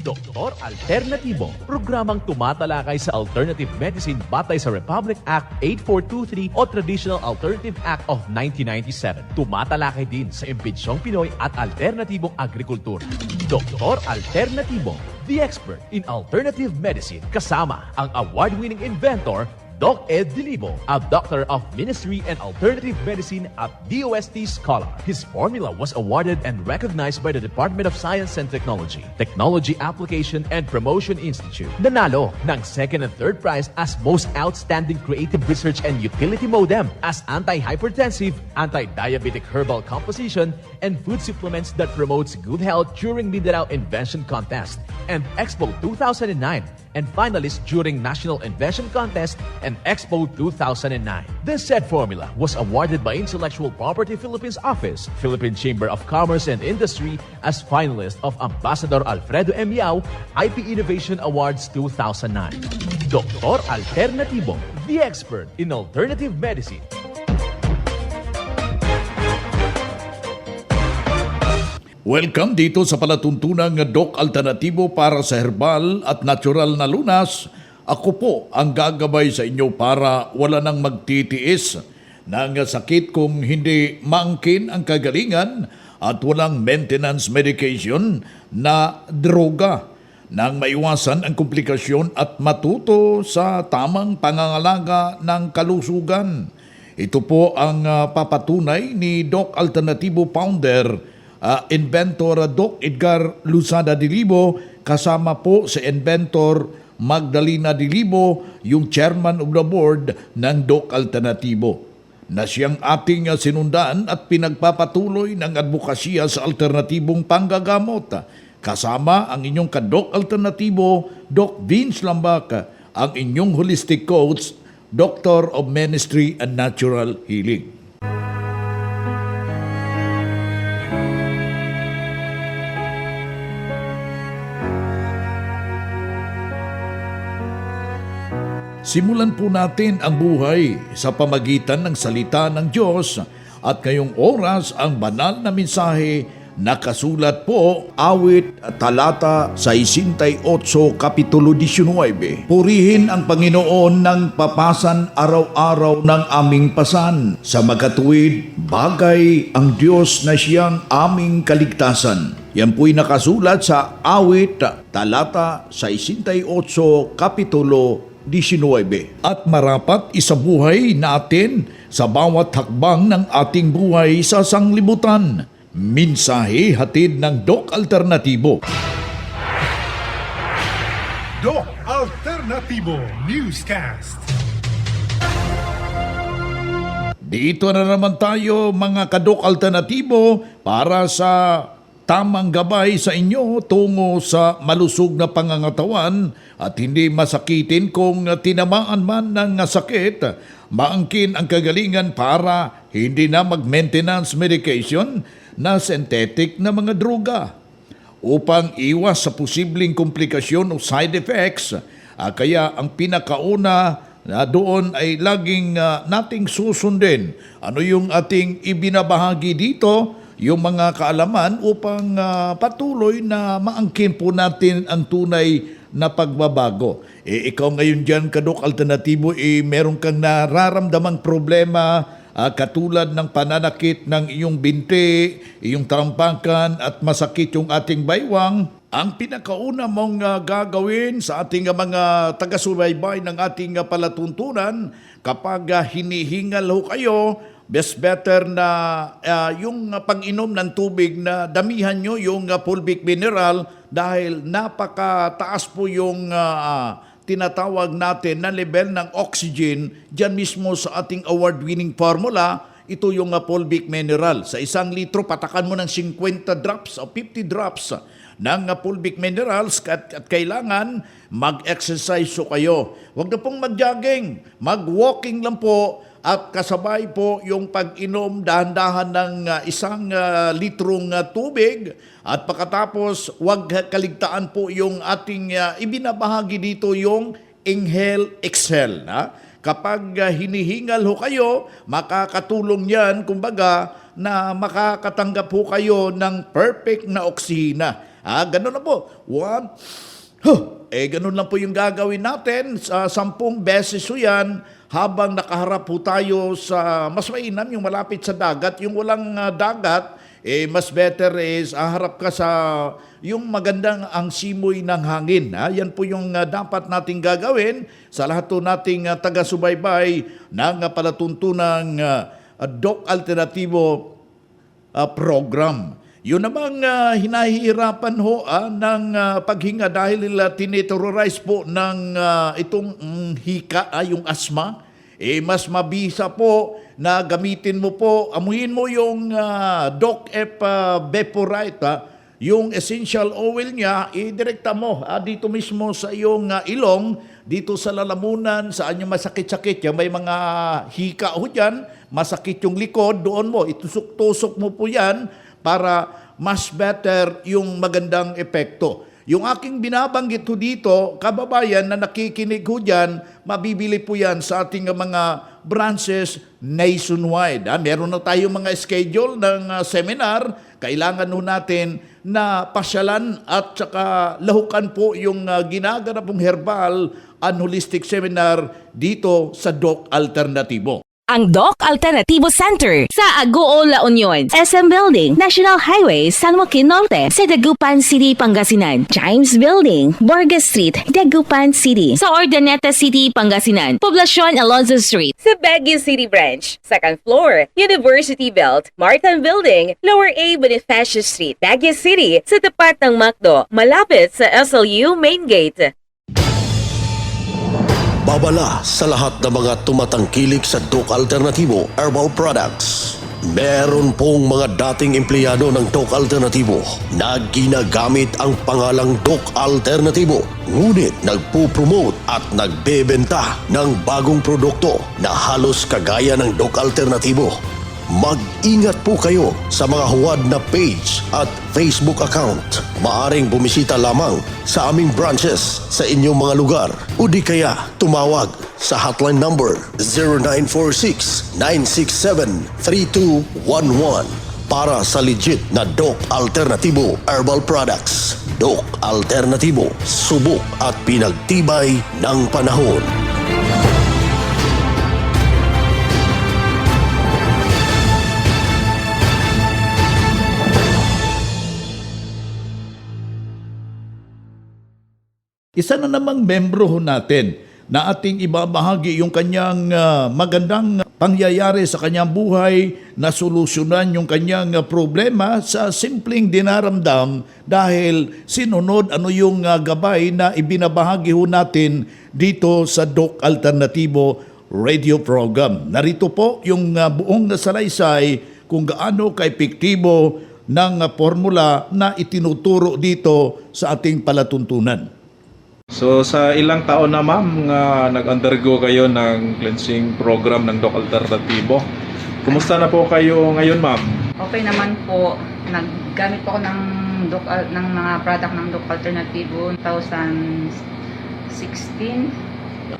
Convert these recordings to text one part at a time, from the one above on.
Doktor Alternatibo, programang tumatalakay sa alternative medicine batay sa Republic Act 8423 o Traditional Alternative Act of 1997. Tumatalakay din sa impinsyong Pinoy at alternatibong agrikultura. Doktor Alternatibo, the expert in alternative medicine kasama ang award-winning inventor Doc Ed Dilibo, a doctor of ministry and alternative medicine at DOST Scholar. His formula was awarded and recognized by the Department of Science and Technology, Technology Application and Promotion Institute. Nanalo ng second and third prize as Most Outstanding Creative Research and Utility Modem as anti-hypertensive, anti-diabetic herbal composition, and food supplements that promotes good health during Mindanao Invention Contest and Expo 2009 and finalist during National Invention Contest and Expo 2009. This said formula was awarded by Intellectual Property Philippines Office, Philippine Chamber of Commerce and Industry as finalist of Ambassador Alfredo M. Yao IP Innovation Awards 2009. Dr. Alternativo, the expert in alternative medicine. Welcome dito sa palatuntunang Doc Alternatibo para sa herbal at natural na lunas. Ako po ang gagabay sa inyo para wala nang magtitiis ng sakit kung hindi maangkin ang kagalingan at walang maintenance medication na droga nang maiwasan ang komplikasyon at matuto sa tamang pangangalaga ng kalusugan. Ito po ang ah, papatunay ni Doc Alternativo Founder, ah, Inventor Doc Edgar Luzada Dilibo, kasama po si Inventor Magdalena Dilibo, yung Chairman of the Board ng Doc Alternativo na siyang ating sinundan at pinagpapatuloy ng advokasya sa alternatibong panggagamot. Kasama ang inyong kadok alternatibo, Doc Vince Lambak, ang inyong holistic coach, Doctor of Ministry and Natural Healing. Simulan po natin ang buhay sa pamagitan ng salita ng Diyos at ngayong oras ang banal na mensahe nakasulat po awit talata sa 68 kapitulo 19. Purihin ang Panginoon ng papasan araw-araw ng aming pasan. Sa magkatuwid, bagay ang Diyos na siyang aming kaligtasan. Yan po'y nakasulat sa awit talata sa 68 kapitulo 19. At marapat isabuhay natin sa bawat hakbang ng ating buhay sa sanglibutan. Minsahe hatid ng Doc Alternatibo. Doc Alternativo Newscast. Dito na naman tayo mga kadok alternatibo para sa tamang gabay sa inyo tungo sa malusog na pangangatawan at hindi masakitin kung tinamaan man ng sakit. Maangkin ang kagalingan para hindi na mag-maintenance medication na synthetic na mga droga upang iwas sa posibleng komplikasyon o side effects. Ah, kaya ang pinakauna na doon ay laging ah, nating susundin. Ano yung ating ibinabahagi dito? Yung mga kaalaman upang ah, patuloy na maangkin po natin ang tunay na pagbabago. Eh, ikaw ngayon dyan, Kadok Alternatibo, eh, meron kang nararamdamang problema Ah, katulad ng pananakit ng iyong binti, iyong tarampakan at masakit yung ating baywang, ang pinakauna mong ah, gagawin sa ating ah, mga taga-subaybay ng ating ah, palatuntunan kapag ah, hinihingal ho kayo, best better na ah, yung ah, pag-inom ng tubig na damihan nyo yung ah, fulvic mineral dahil napakataas po yung ah, tinatawag natin na level ng oxygen dyan mismo sa ating award-winning formula, ito yung uh, fulvic mineral. Sa isang litro, patakan mo ng 50 drops o 50 drops ng uh, fulvic minerals at, at kailangan mag-exercise so kayo. Huwag na pong mag-jogging, mag-walking lang po at kasabay po yung pag-inom dahan-dahan ng uh, isang uh, litrong uh, tubig at pagkatapos wag kaligtaan po yung ating uh, ibinabahagi dito yung inhale exhale na kapag uh, hinihingal ho kayo makakatulong yan kumbaga na makakatanggap po kayo ng perfect na oksina Ah, ganun na po. One, huh, eh ganun lang po yung gagawin natin. Sa sampung beses po yan habang nakaharap po tayo sa mas mainam yung malapit sa dagat. Yung walang ah, dagat, eh mas better is aharap ka sa yung magandang ang simoy ng hangin. Ha? Yan po yung ah, dapat nating gagawin sa lahat po nating ah, taga-subaybay ng uh, palatuntunang ah, Doc Alternativo ah, program. Yun namang ah, hinahihirapan ho ah, ng ah, paghinga dahil nila tineterrorize po ng ah, itong mm, hika, ah, yung asma. Eh, mas mabisa po na gamitin mo po, amuhin mo yung ah, Doc F ah, Vaporite, ah, yung essential oil niya, idirekta mo ah, dito mismo sa iyong ah, ilong, dito sa lalamunan, saan yung masakit-sakit, yung may mga hika ho dyan, masakit yung likod, doon mo, itusok-tusok mo po yan para mas better yung magandang epekto. Yung aking binabanggit ho dito, kababayan na nakikinig ho dyan, mabibili po yan sa ating mga branches nationwide. Ha? Meron na tayong mga schedule ng ah, seminar. Kailangan ho natin na pasyalan at saka lahukan po yung uh, ginaganap pong herbal and holistic seminar dito sa Doc Alternativo. Ang Doc Alternativo Center sa Agoo, La Union, SM Building, National Highway, San Joaquin Norte, sa Dagupan City, Pangasinan, Chimes Building, Borges Street, Dagupan City, sa Ordaneta City, Pangasinan, Poblacion Alonzo Street, sa Baguio City Branch, second floor, University Belt, Martin Building, Lower A Bonifacio Street, Baguio City, sa tapat ng MacDo, malapit sa SLU Main Gate. Babala sa lahat ng mga tumatangkilik sa Doc Alternativo Herbal Products. Meron pong mga dating empleyado ng Doc Alternativo na ginagamit ang pangalang Doc Alternativo ngunit nagpo-promote at nagbebenta ng bagong produkto na halos kagaya ng Doc Alternativo. Mag-ingat po kayo sa mga huwad na page at Facebook account. Maaring bumisita lamang sa aming branches sa inyong mga lugar o di kaya tumawag sa hotline number 0946-967-3211 para sa legit na Doc Alternativo Herbal Products. Doc Alternativo, subok at pinagtibay ng panahon. Isa na namang membro ho natin na ating ibabahagi yung kanyang ah, magandang pangyayari sa kanyang buhay na solusyonan yung kanyang ah, problema sa simpleng dinaramdam dahil sinunod ano yung ah, gabay na ibinabahagi ho natin dito sa Doc Alternativo radio program. Narito po yung ah, buong nasalaysay kung gaano kaepektibo ng ah, formula na itinuturo dito sa ating palatuntunan. So sa ilang taon na ma'am nga nag-undergo kayo ng cleansing program ng Doc Alternativo. Kumusta na po kayo ngayon ma'am? Okay naman po. Naggamit po ako ng doc, ng mga product ng Doc Alternativo 2016.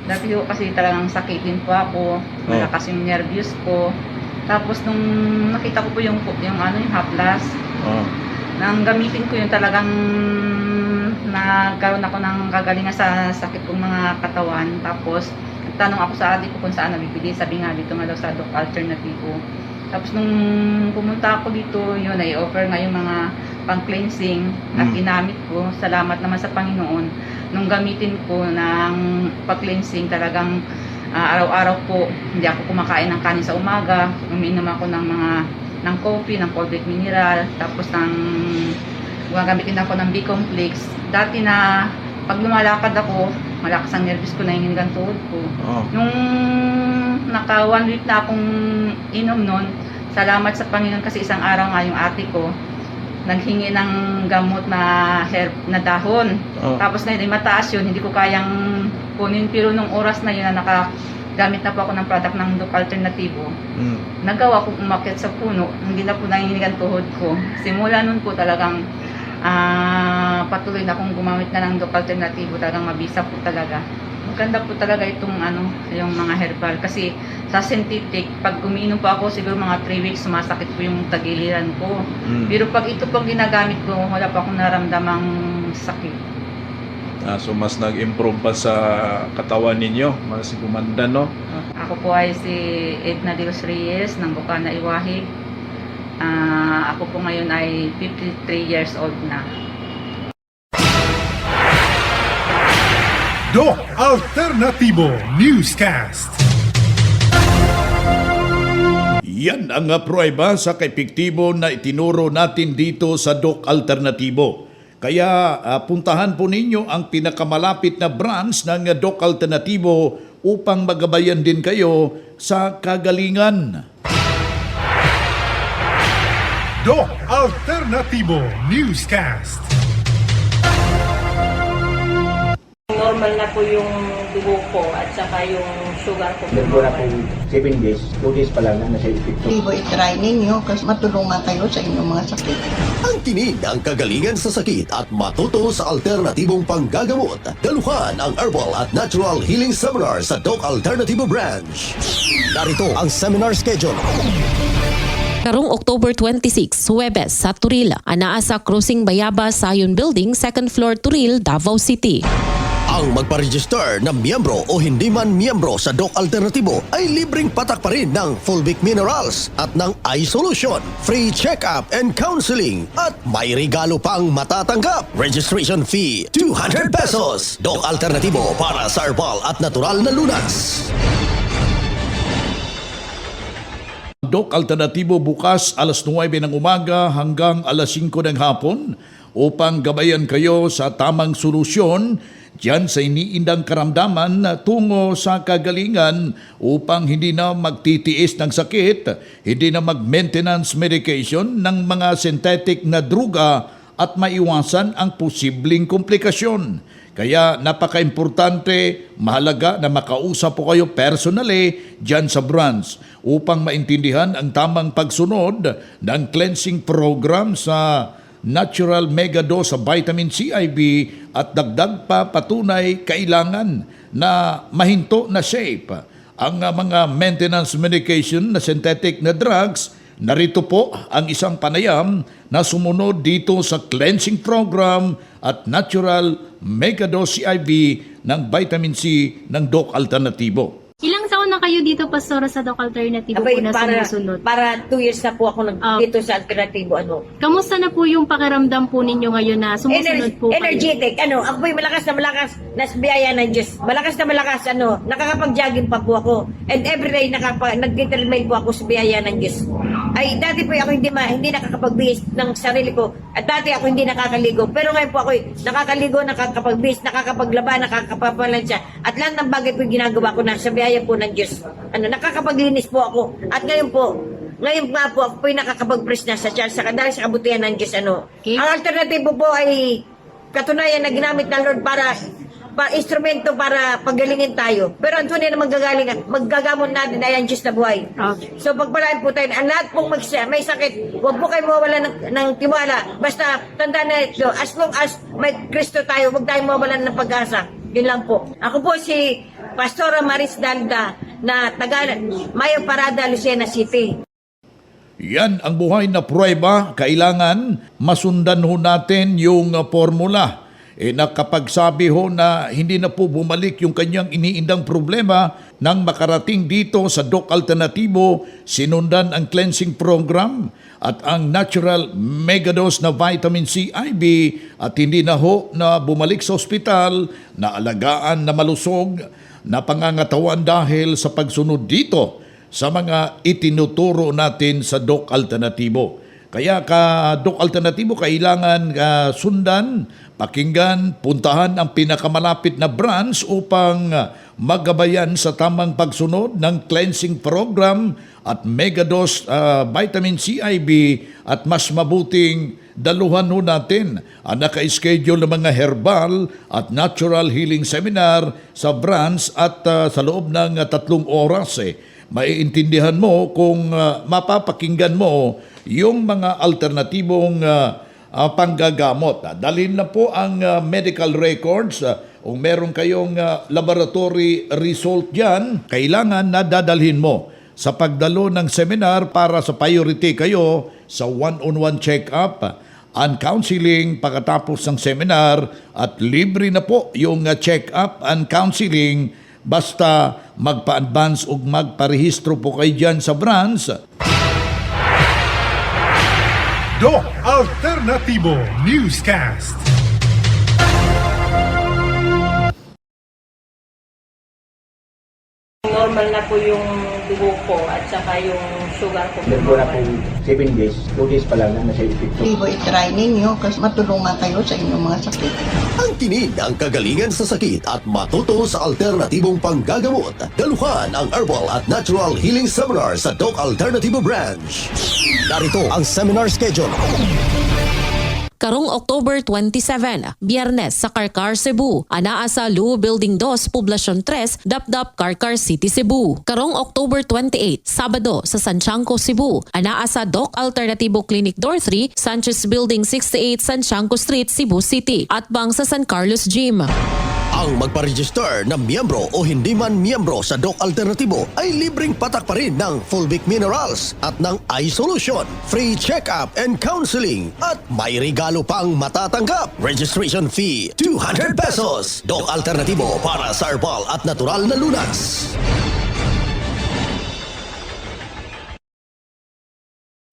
Dati po kasi talagang sakitin po ako. Malakas yung nervous ko. Tapos nung nakita ko po yung, yung ano yung haplas, Oh. nang gamitin ko yun talagang nagkaroon ako ng kagalingan sa sakit kong mga katawan. Tapos, nagtanong ako sa adik ko kung saan nabibili. Sabi nga dito nga daw sa Doc Alternativo. Tapos nung pumunta ako dito, yun ay offer nga yung mga pang-cleansing at Mm. ginamit ko. Salamat naman sa Panginoon. Nung gamitin ko ng pag-cleansing, talagang ah, araw-araw po, hindi ako kumakain ng kanin sa umaga. Uminom ako ng mga ng coffee, ng cold mineral, tapos ng gumagamit din ako ng B-complex. Dati na pag lumalakad ako, malakas ang nervous ko na yung tuhod ko. Oh. Nung naka one week na akong inom nun, salamat sa Panginoon kasi isang araw nga yung ate ko, naghingi ng gamot na herb na dahon. Oh. Tapos na yun, mataas yun, hindi ko kayang kunin. Pero nung oras na yun na nakagamit na po ako ng product ng Doc Alternativo, Mm. nagawa ko umakyat sa puno, hindi na po nanginginig ang tuhod ko. Simula nun po talagang ah, patuloy na akong gumamit na ng Doc Alternativo, talagang mabisa po talaga. Maganda po talaga itong ano, yung mga herbal. Kasi sa synthetic, pag umiinom po ako, siguro mga 3 weeks, sumasakit po yung tagiliran ko. Mm. Pero pag ito pong ginagamit ko, wala pa akong naramdamang sakit. Ah, so mas nag-improve pa sa katawan ninyo, mas gumanda no. Ako po ay si Edna de los Reyes ng Bukana Iwahig. Ah, ako po ngayon ay 53 years old na. Doc Alternativo Newscast. Yan ang uh, pruweba sa kaepektibo na itinuro natin dito sa Doc Alternatibo. Kaya ah, puntahan po ninyo ang pinakamalapit na branch ng uh, Doc Alternatibo upang magabayan din kayo sa kagalingan. Doc Alternativo Newscast. normal na po yung dugo ko at saka yung sugar ko. Nagmula po 7 days, 2 days pa lang na nasa epekto. Ibo i-try ninyo kasi matulungan kayo sa inyong mga sakit. Ang tinig ang kagalingan sa sakit at matuto sa alternatibong panggagamot. Daluhan ang Herbal at Natural Healing Seminar sa Doc Alternativo Branch. Narito ang seminar schedule. Karong October 26, Huwebes sa Turil, anaa sa Cruising Bayaba Zion Building, 2nd floor Turil, Davao City. Ang magpa-register na miyembro o hindi man miyembro sa Doc Alternatibo ay libreng patak pa rin ng Fulvic Minerals at ng Eye Solution, free check-up and counseling at may regalo pang matatanggap. Registration fee 200 pesos. Doc Alternatibo para sa herbal at natural na lunas. Doc Alternatibo bukas alas 9 ng umaga hanggang alas 5 ng hapon upang gabayan kayo sa tamang solusyon diyan sa iniindang karamdaman tungo sa kagalingan upang hindi na magtitiis ng sakit, hindi na mag-maintenance medication ng mga synthetic na druga at maiwasan ang posibleng komplikasyon. Kaya napaka-importante, mahalaga na makausap po kayo personally dyan sa branch upang maintindihan ang tamang pagsunod ng cleansing program sa Natural Mega Dose sa Vitamin CIB at dagdag pa patunay kailangan na mahinto na shape ang mga maintenance medication na synthetic na drugs Narito po ang isang panayam na sumunod dito sa cleansing program at natural megadose CIB ng vitamin C ng Doc Alternativo. Ilang taon na kayo dito, Pastora, sa Doc Alternativo Abay, po na para, sumusunod? para 2 years na po ako nag, Ah. dito sa alternatibo. Ano. Kamusta na po yung pakiramdam po ninyo ngayon na sumusunod Ener- po kayo? energetic. Ano, ako po'y malakas na malakas na biyaya ng Diyos. Malakas na malakas, ano, nakakapag-jogging pa po ako. And everyday, nakapa, nag-determine po ako sa biyaya ng Diyos. Ay, dati po ako hindi, ma, hindi nakakapagbihis ng sarili ko. At dati ako hindi nakakaligo. Pero ngayon po ako nakakaligo, nakakapagbihis, nakakapaglaba, nakakapapalansya. At lahat ng bagay po ginagawa ko na sa biyaya po ng Diyos. Ano, nakakapaglinis po ako. At ngayon po, ngayon nga po, ako po'y nakakapag-press na sa church sa dahil sa kabutihan ng Diyos. Ano. Okay. Ang alternatibo po ay katunayan na ginamit ng Lord para pa instrumento para paggalingin tayo. Pero ang tunay na magagaling, maggagamot natin ay ang Diyos na buhay. Okay. So pagpalaan po tayo, ang lahat pong mag may sakit, huwag po kayo mawala ng, ng tiwala. Basta tanda na ito, as long as may Kristo tayo, huwag tayong mawalan ng pag-asa. Yun lang po. Ako po si Pastora Maris Dalda na taga Mayo Parada, Lucena City. Yan ang buhay na pruweba, kailangan masundan ho natin yung formula. E nakapagsabi ho na hindi na po bumalik yung kanyang iniindang problema nang makarating dito sa Doc Alternativo, sinundan ang cleansing program at ang natural megadose na vitamin C IB at hindi na ho na bumalik sa ospital, na alagaan na malusog, na pangangatawan dahil sa pagsunod dito sa mga itinuturo natin sa Doc Alternativo. Kaya ka Doc Alternativo kailangan ah, sundan, pakinggan, puntahan ang pinakamalapit na branch upang ah, magabayan sa tamang pagsunod ng cleansing program at megadose ah, vitamin CIB at mas mabuting daluhan ho natin ang naka-schedule ng mga herbal at natural healing seminar sa branch at ah, sa loob ng ah, tatlong oras eh. Maiintindihan mo kung ah, mapapakinggan mo yung mga alternatibong ah, ah, panggagamot. Ah, Dalhin na po ang ah, medical records, ah, kung meron kayong ah, laboratory result dyan, kailangan na dadalhin mo. Sa pagdalo ng seminar para sa priority kayo sa one-on-one check-up and counseling pagkatapos ng seminar at libre na po yung check-up and counseling basta magpa-advance o magparehistro po kayo dyan sa branch Doc Alternativo Newscast. Normal na po yung dugo ko at saka yung sugar ko. Meron po na po 7 days, 2 days pa lang na nasa epekto. Tibo, itry ninyo kasi matulungan kayo sa inyong mga sakit. Ang tinig ng kagalingan sa sakit at matuto sa alternatibong panggagamot. Daluhan ang Herbal at Natural Healing Seminar sa Doc Alternativo Branch. Narito ang seminar schedule. Karong October 27, Biyernes sa Karkar, Cebu. Anaa sa Luo Building 2, Poblacion 3, Dapdap, Karkar City, Cebu. Karong October 28, Sabado sa Santiago, Cebu. Anaa sa Doc Alternativo Clinic Door 3, Sanchez Building 68, Santiago Street, Cebu City. At bang sa San Carlos Gym. Ang magpa-register na miyembro o hindi man miyembro sa Doc Alternatibo ay libreng patak pa rin ng Fulvic Minerals at ng iSolution, free check-up and counseling at may regalo pang matatanggap. Registration fee 200 pesos. Doc Alternatibo para sa herbal at natural na lunas.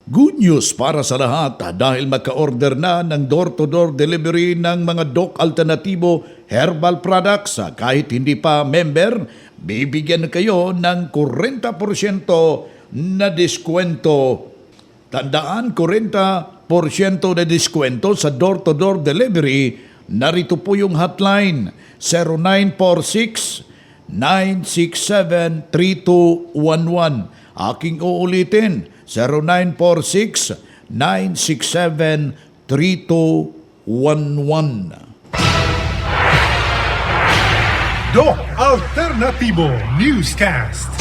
Good news para sa lahat dahil magka-order na ng door-to-door delivery ng mga Doc Alternativo herbal products. Kahit hindi pa member, bibigyan kayo ng 40% na diskwento. Tandaan, 40% na diskwento sa door-to-door delivery. Narito po yung hotline 0946 967-3211. Aking uulitin, 0946-967-3211. Doc Alternativo Newscast.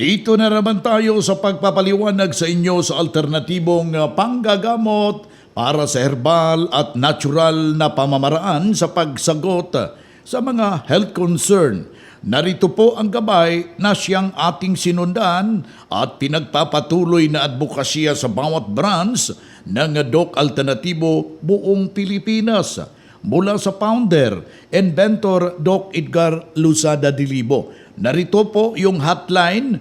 Dito na naman tayo sa pagpapaliwanag sa inyo sa alternatibong uh, panggagamot para sa herbal at natural na pamamaraan sa pagsagot sa mga health concern. Narito po ang gabay na siyang ating sinundan at pinagpapatuloy na advokasya sa bawat branch ng Doc Alternatibo buong Pilipinas mula sa founder, inventor Doc Edgar Luzada Dilibo. Narito po yung hotline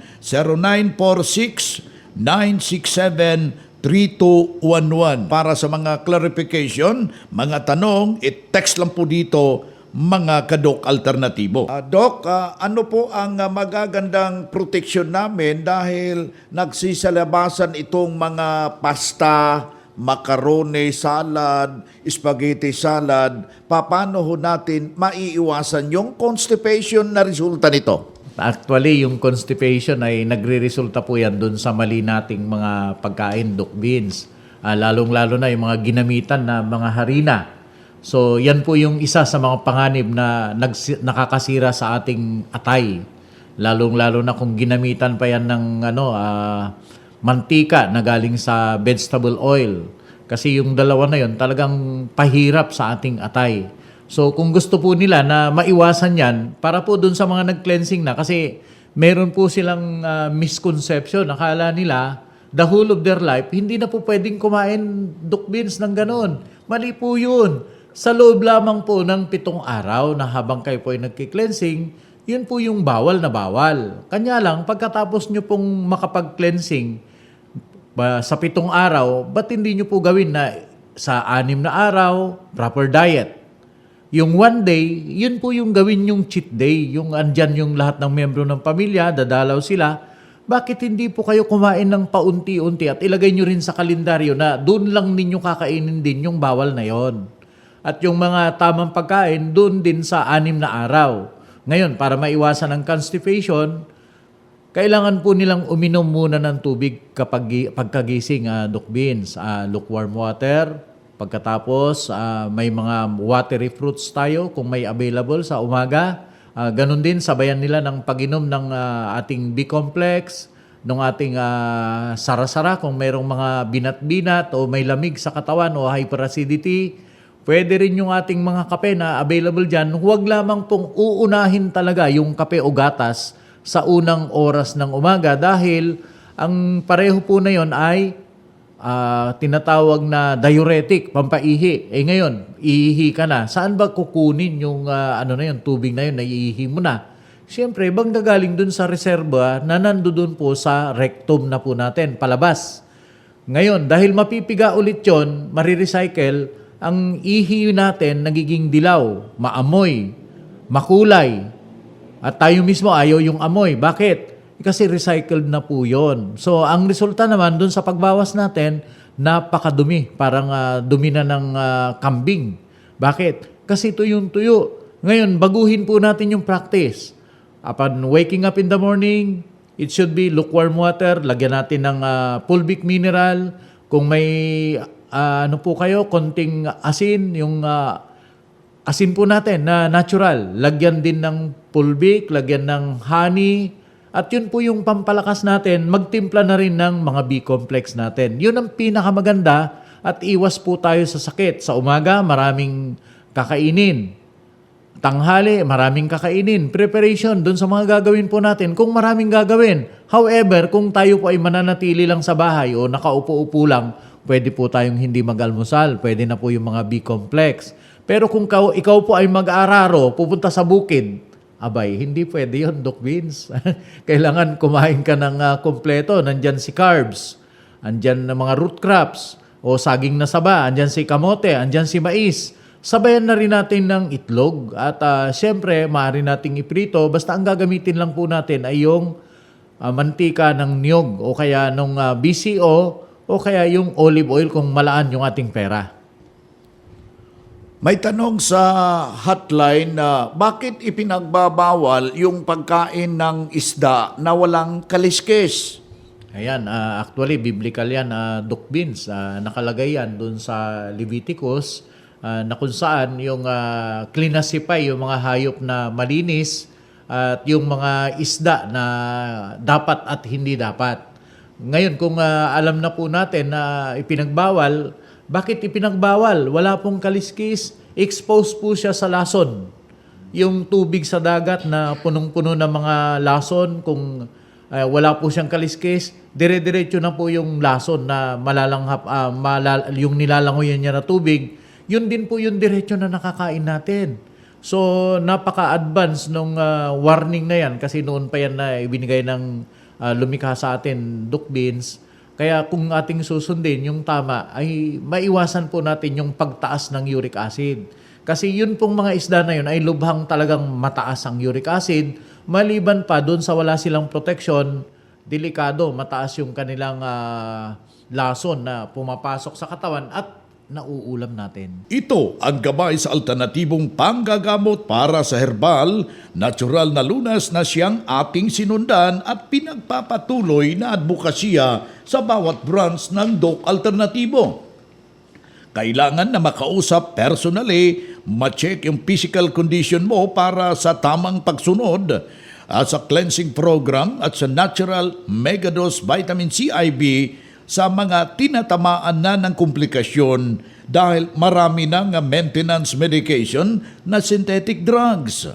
0946-967-3211. Para sa mga clarification, mga tanong, i-text lang po dito mga kadok alternatibo. Ah, Dok, ah, ano po ang ah, magagandang proteksyon namin dahil nagsisalabasan itong mga pasta, macaroni salad, spaghetti salad, paano ho natin maiiwasan yung constipation na resulta nito? Actually, yung constipation ay nagre-resulta po yan dun sa mali nating mga pagkain, Doc Beans. Ah, lalong-lalo na yung mga ginamitan na mga harina. So, yan po yung isa sa mga panganib na nagsi- nakakasira sa ating atay. Lalong-lalo na kung ginamitan pa yan ng ano, ah, mantika na galing sa vegetable oil. Kasi yung dalawa na yon talagang pahirap sa ating atay. So kung gusto po nila na maiwasan yan, para po dun sa mga nag-cleansing na, kasi meron po silang ah, misconception. Akala nila, the whole of their life, hindi na po pwedeng kumain duck beans ng ganon. Mali po yun. Sa loob lamang po ng pitong araw na habang kayo po ay nagki-cleansing, yun po yung bawal na bawal. Kanya lang, pagkatapos nyo pong makapag-cleansing, ba, sa pitong araw, ba't hindi nyo po gawin na sa anim na araw, proper diet? Yung one day, yun po yung gawin yung cheat day. Yung andyan yung lahat ng membro ng pamilya, dadalaw sila. Bakit hindi po kayo kumain ng paunti-unti at ilagay nyo rin sa kalendaryo na doon lang ninyo kakainin din yung bawal na yon. At yung mga tamang pagkain, doon din sa anim na araw. Ngayon, para maiwasan ang constipation, kailangan po nilang uminom muna ng tubig kapag gi- pagkagising, uh, Doc Beans. Ah, lukewarm water. Pagkatapos, ah, may mga watery fruits tayo kung may available sa umaga. Ah, ganun din, sabayan nila ng pag-inom ng ah, ating B-complex, ng ating ah, sara-sara kung mayroong mga binat-binat o may lamig sa katawan o hyperacidity pwede rin yung ating mga kape na available dyan. Huwag lamang pong uunahin talaga yung kape o gatas sa unang oras ng umaga dahil ang pareho po na yon ay ah, tinatawag na diuretic, pampaihi. Eh ngayon, iihi ka na. Saan ba kukunin yung ah, ano na yun, tubig na yun na iihi mo na? Siyempre, bang gagaling dun sa reserva na nandoon po sa rectum na po natin, palabas. Ngayon, dahil mapipiga ulit yon, marirecycle, ang ihi natin nagiging dilaw, maamoy, makulay. At tayo mismo ayaw yung amoy. Bakit? Kasi recycled na po yon. So, ang resulta naman dun sa pagbawas natin, napakadumi. Parang ah, dumi na ng ah, kambing. Bakit? Kasi tuyong tuyo. Ngayon, baguhin po natin yung practice. Upon waking up in the morning, it should be lukewarm water. Lagyan natin ng ah, pulbic mineral. Kung may ah, ano po kayo, konting asin, yung ah, asin po natin na natural. Lagyan din ng pulbic, lagyan ng honey. At yun po yung pampalakas natin, magtimpla na rin ng mga B-complex natin. Yun ang pinakamaganda at iwas po tayo sa sakit. Sa umaga, maraming kakainin. Tanghali, maraming kakainin. Preparation dun sa mga gagawin po natin kung maraming gagawin. However, kung tayo po ay mananatili lang sa bahay o nakaupo-upo lang, pwede po tayong hindi mag-almusal. Pwede na po yung mga B-complex. Pero kung ikaw, ikaw po ay mag-araro, pupunta sa bukid, abay, hindi pwede yun, Doc Vince. Kailangan kumain ka ng ah, kompleto. Nandyan si carbs, andyan na mga root crops, o saging na saba, andyan si kamote, andyan si mais. Sabayan na rin natin ng itlog at ah, syempre, maaari nating iprito. Basta ang gagamitin lang po natin ay yung ah, mantika ng niyog o kaya nung ah, BCO o kaya yung olive oil kung malaan yung ating pera. May tanong sa hotline na bakit ipinagbabawal yung pagkain ng isda na walang kaliskis? Ayan, ah, actually, biblical yan, uh, Doc Beans. ah, nakalagay yan dun sa Leviticus ah, na kung saan yung uh, klinasipay, yung mga hayop na malinis at yung mga isda na dapat at hindi dapat. Ngayon, kung ah, alam na po natin na ipinagbawal, bakit ipinagbawal? Wala pong kaliskis, exposed po siya sa lason yung tubig sa dagat na punong-puno ng mga lason, kung uh, wala po siyang kaliskis, dire-diretso na po yung lason na malalanghap, ah, malal- yung nilalangoyan niya na tubig, yun din po yung diretso na nakakain natin. So, napaka-advance nung ah, warning na yan kasi noon pa yan na ibinigay ng ah, lumikha sa atin, Doc Beans. Kaya kung ating susundin yung tama, ay maiwasan po natin yung pagtaas ng uric acid. Kasi yun pong mga isda na yun ay lubhang talagang mataas ang uric acid. Maliban pa doon sa wala silang protection, delikado, mataas yung kanilang ah, lason na pumapasok sa katawan at nauulam natin. Ito ang gabay sa alternatibong panggagamot para sa herbal, natural na lunas na siyang ating sinundan at pinagpapatuloy na advokasya sa bawat branch ng Doc Alternatibo. Kailangan na makausap personally, ma-check yung physical condition mo para sa tamang pagsunod at sa cleansing program at sa natural megadose vitamin C IV sa mga tinatamaan na ng komplikasyon dahil marami ng maintenance medication na synthetic drugs.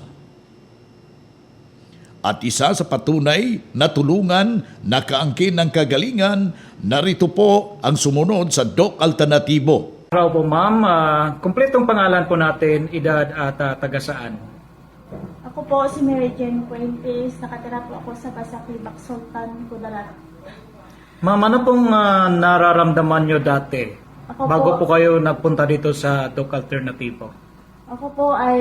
At isa sa patunay na tulungan, nakaangkin ng kagalingan, narito po ang sumunod sa Doc Alternatibo. Araw po ma'am, Ah, kumpletong pangalan po natin, edad at ah, taga saan? Ako po si Mary Jane Fuentes. Nakatira po ako sa Basakibak Sultan, Kudarat. Ma'am, ano pong ah, nararamdaman nyo dati? Ako bago po- po kayo nagpunta dito sa Doc Alternativo? Ako po ay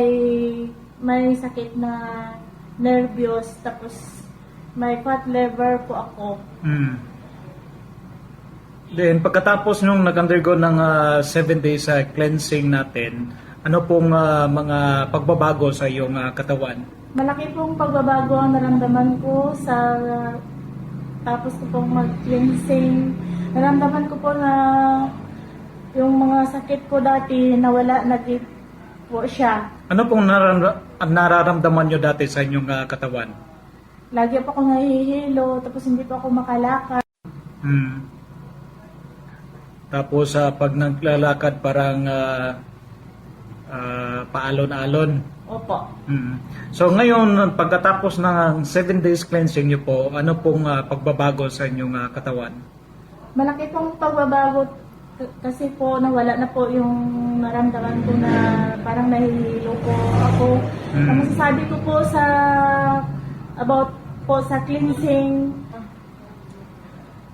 may sakit na nervyos tapos may fat liver po ako. Hmm. Then, pagkatapos nung nag-undergo ng 7 days sa cleansing natin, ano pong ah, mga pagbabago sa iyong ah, katawan? Malaki pong pagbabago ang naramdaman ko sa tapos ko pong mag-cleansing. Naramdaman ko po na yung mga sakit ko dati nawala na po siya. Ano pong naram- nararamdaman nyo dati sa inyong ah, katawan? Lagi po ako nahihilo, tapos hindi po ako makalakad. Hmm. Tapos sa pag naglalakad parang ah, ah, paalon-alon. Opo. Mm. So ngayon, pagkatapos ng 7 days cleansing niyo po, ano pong ah, pagbabago sa inyong ah, katawan? Malaki pong pagbabago k- kasi po nawala na po yung naramdaman ko na parang nahihilo po ako. Mm. Ang masasabi ko po sa about po sa cleansing,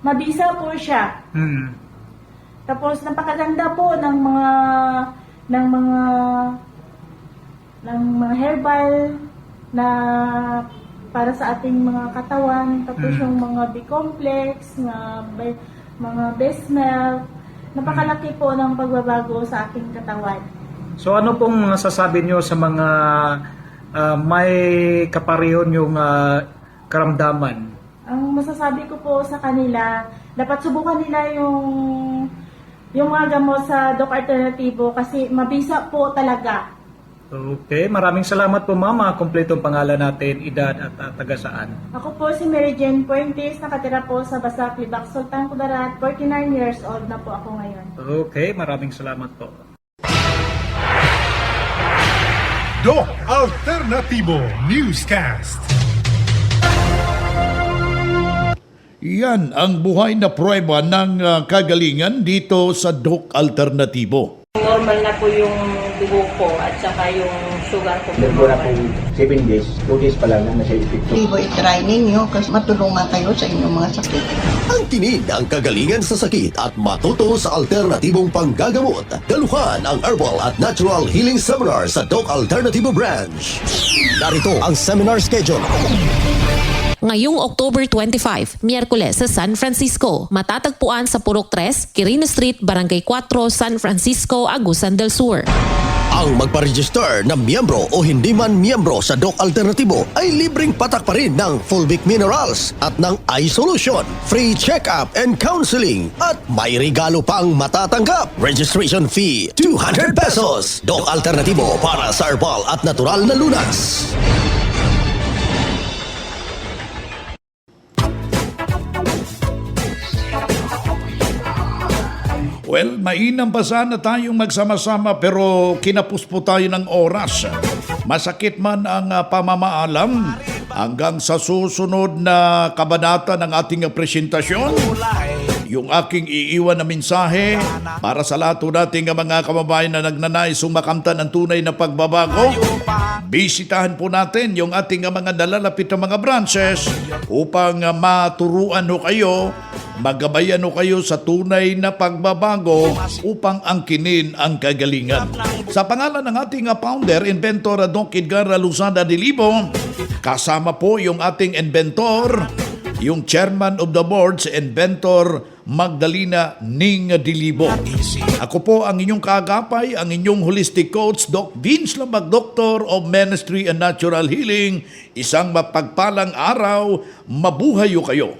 mabisa po siya. Mm. Tapos napakaganda po ng mga ng mga ng mga herbal na para sa ating mga katawan. Tapos Mm. yung mga B-complex, mga mga Besmel. Napakalalaki po ng pagbabago sa aking katawan. So ano pong masasabi niyo sa mga ah, may kaparehon yung ah, karamdaman? Ang masasabi ko po sa kanila, dapat subukan nila yung yung mga gamot sa Doc Alternativo kasi mabisa po talaga. Okay, maraming salamat po mama. Kompleto ang pangalan natin, edad at ah, taga saan. Ako po si Mary Jane Puentes, nakatira po sa Basak, Libak, Sultan Kudarat. 49 years old na po ako ngayon. Okay, maraming salamat po. Doc Alternativo Newscast. Yan ang buhay na prueba ng ah, kagalingan dito sa Doc Alternativo. Normal na po yung dugo ko at saka yung sugar ko. Nagmula po 7 days, 2 days pa lang na nasa epekto. Tibo i-try ninyo kasi matulungan kayo sa inyong mga sakit. Ang tinid ang kagalingan sa sakit at matuto sa alternatibong panggagamot. Daluhan ang herbal at natural healing seminar sa Doc Alternativo Branch. Narito ang seminar schedule. Ngayong October 25, Miyerkules sa San Francisco, matatagpuan sa Purok 3, Quirino Street, Barangay 4, San Francisco, Agusan del Sur. Ang magpa-register na miyembro o hindi man miyembro sa Doc Alternativo ay libreng patak pa rin ng Fulvic Minerals at ng iSolution, free check-up and counseling at may regalo pang matatanggap. Registration fee 200 pesos. Doc Alternativo para sa herbal at natural na lunas. Well, mainam pa sana tayong magsama-sama pero kinapos po tayo ng oras. Masakit man ang ah, pamamaalam hanggang sa susunod na kabanata ng ating presentasyon. Yung aking iiwan na mensahe para sa lahat po nating mga kababayan na nagnanais sumakamtan ng tunay na pagbabago. Bisitahan po natin yung ating mga nalalapit na mga branches upang ah, maturuan ho kayo Magabayan o kayo sa tunay na pagbabago upang angkinin ang kagalingan. Sa pangalan ng ating uh, founder, inventor uh, Don Kidgar Luzada de Libo, kasama po yung ating inventor, yung chairman of the board, si inventor Magdalena Ning Dilibo. Ako po ang inyong kagapay, ang inyong holistic coach, Doc Vince Labag, Doctor of Ministry and Natural Healing. Isang mapagpalang araw, mabuhayo kayo.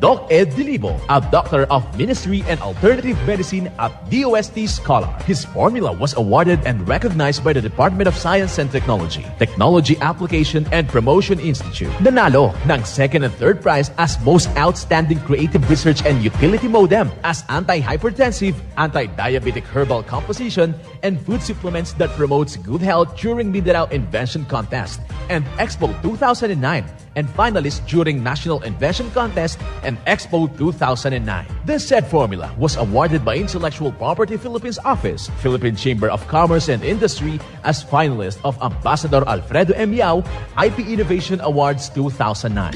Doc Ed Dilibo, a doctor of ministry and alternative medicine at DOST Scholar. His formula was awarded and recognized by the Department of Science and Technology, Technology Application and Promotion Institute. Nanalo ng second and third prize as Most Outstanding Creative Research and Utility Modem as anti-hypertensive, anti-diabetic herbal composition, and food supplements that promotes good health during Mindanao Invention Contest and Expo 2009 and finalist during National Invention Contest and Expo 2009. This said formula was awarded by Intellectual Property Philippines Office, Philippine Chamber of Commerce and Industry as finalist of Ambassador Alfredo M. Yao IP Innovation Awards 2009.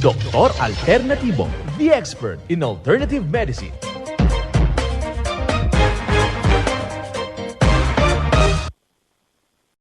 Doctor Alternativo, the expert in alternative medicine.